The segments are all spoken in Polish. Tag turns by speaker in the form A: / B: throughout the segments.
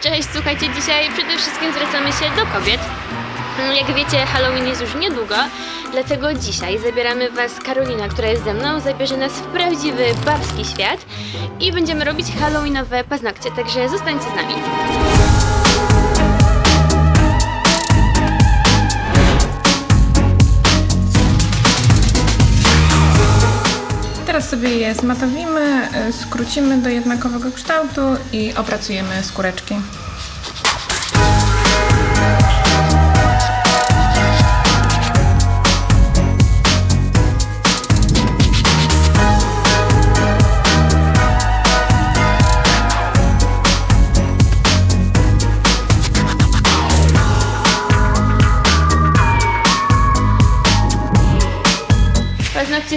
A: Cześć, słuchajcie, dzisiaj przede wszystkim zwracamy się do kobiet. Mm, Jak wiecie, Halloween jest już niedługo, dlatego dzisiaj zabieramy Was Karolina, która jest ze mną, zabierze nas w prawdziwy babski świat i będziemy robić halloweenowe paznokcie, także zostańcie z nami.
B: Teraz sobie je zmatowimy, y, skrócimy do jednakowego kształtu i opracujemy skóreczki.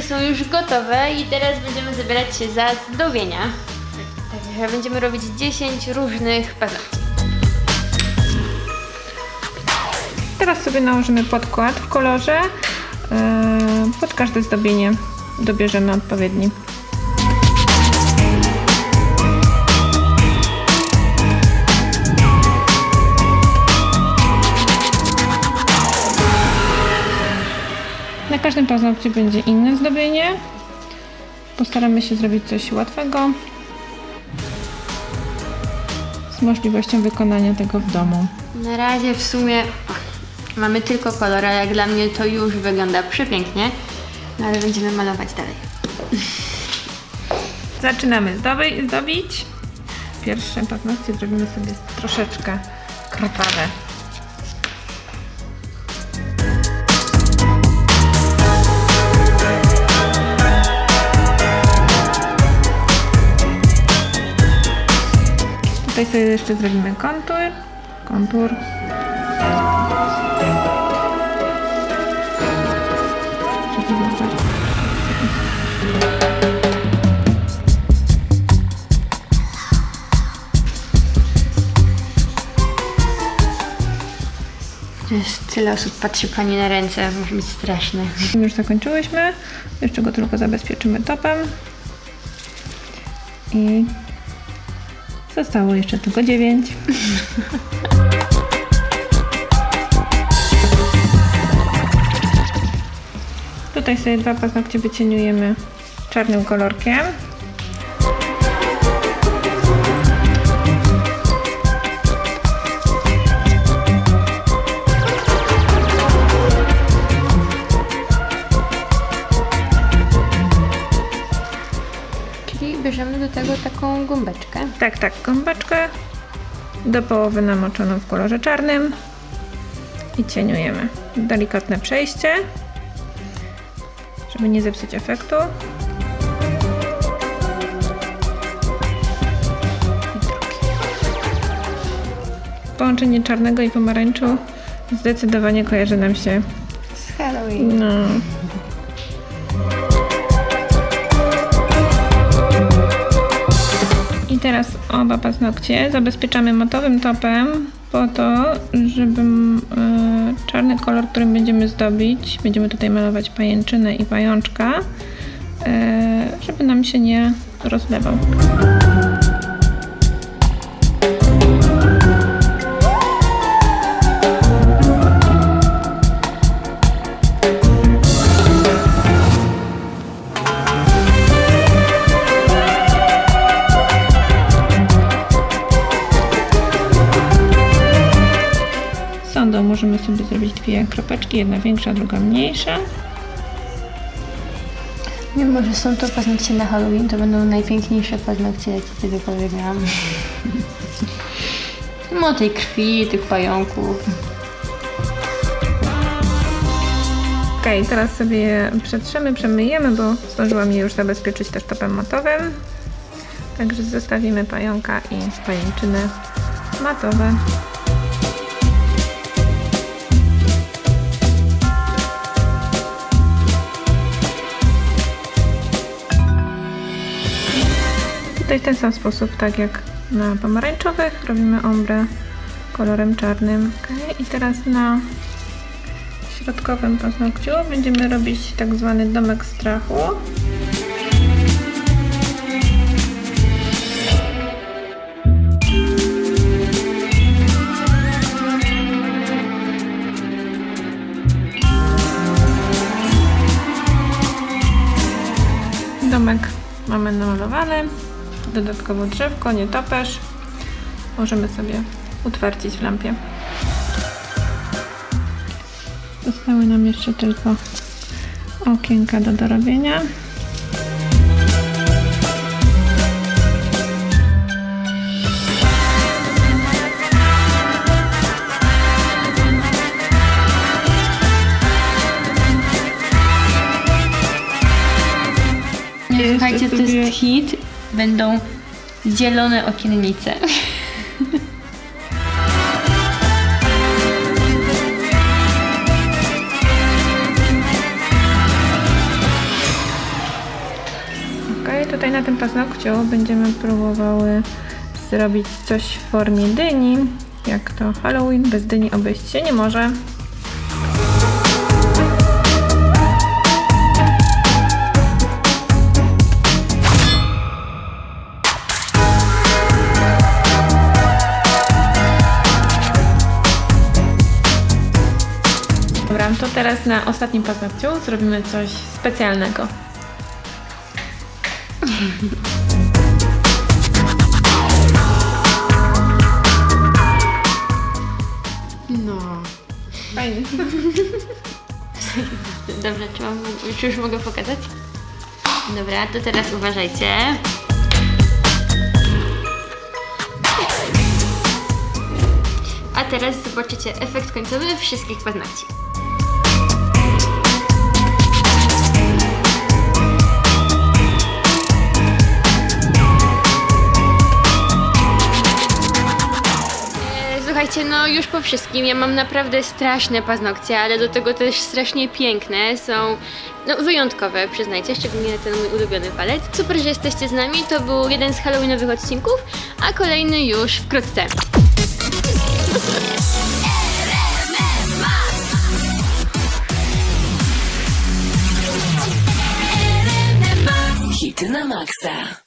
A: Są już gotowe i teraz będziemy zabierać się za zdobienia. Także będziemy robić 10 różnych paznokci.
B: Teraz sobie nałożymy podkład w kolorze. y, Pod każde zdobienie dobierzemy odpowiedni. Na każdym paznokciu będzie inne zdobienie. Postaramy się zrobić coś łatwego. Z możliwością wykonania tego w domu.
A: Na razie w sumie mamy tylko kolor, a jak dla mnie to już wygląda przepięknie. No ale będziemy malować dalej.
B: Zaczynamy zdoby- zdobić. Pierwsze paznokcie zrobimy sobie troszeczkę krwawe. Sobie jeszcze zrobimy kontur. Kontur.
A: Jest tyle osób patrzy pani na ręce, może być straszne.
B: Już zakończyłyśmy. Jeszcze go tylko zabezpieczymy topem. I zostało jeszcze tylko 9. Tutaj sobie dwa paznokcie wycieniujemy czarnym kolorkiem.
A: Tego taką gąbeczkę.
B: Tak, tak, gąbeczkę do połowy namoczoną w kolorze czarnym i cieniujemy. Delikatne przejście, żeby nie zepsuć efektu. Połączenie czarnego i pomarańczu zdecydowanie kojarzy nam się.
A: Z Halloween.
B: No. Teraz oba paznokcie zabezpieczamy matowym topem po to, żeby e, czarny kolor, którym będziemy zdobić, będziemy tutaj malować pajęczynę i pajączka, e, żeby nam się nie rozlewał. Sondą możemy sobie zrobić dwie kropeczki, jedna większa, druga mniejsza.
A: Mimo, że są to paznokcie na Halloween, to będą najpiękniejsze paznokcie, jakie kiedykolwiek miałam. Mimo tej krwi, tych pająków.
B: Ok, teraz sobie je przetrzemy, przemyjemy, bo zdążyłam je już zabezpieczyć też topem matowym. Także zostawimy pająka i pajęczyny matowe. Tutaj w ten sam sposób, tak jak na pomarańczowych, robimy ombre kolorem czarnym. Okay. I teraz na środkowym paznokciu będziemy robić tak zwany domek strachu. Domek mamy namalowany. Dodatkowo drzewko, nietoperz. Możemy sobie utwardzić w lampie. Zostały nam jeszcze tylko okienka do dorobienia.
A: Słuchajcie, to jest hit. Będą zielone okiennice.
B: Ok, tutaj na tym paznokciu będziemy próbowały zrobić coś w formie dyni. Jak to Halloween, bez dyni obejść się nie może. Dobra, to teraz na ostatnim paznokciu zrobimy coś specjalnego.
A: No.
B: Fajnie.
A: Dobrze, czy, mam, czy już mogę pokazać? Dobra, to teraz uważajcie. A teraz zobaczycie efekt końcowy wszystkich paznokci. Słuchajcie, no już po wszystkim. Ja mam naprawdę straszne paznokcie, ale do tego też strasznie piękne. Są no, wyjątkowe, przyznajcie, szczególnie ten mój ulubiony palec. Super, że jesteście z nami. To był jeden z Halloweenowych odcinków, a kolejny już wkrótce.
C: Hity na maksa.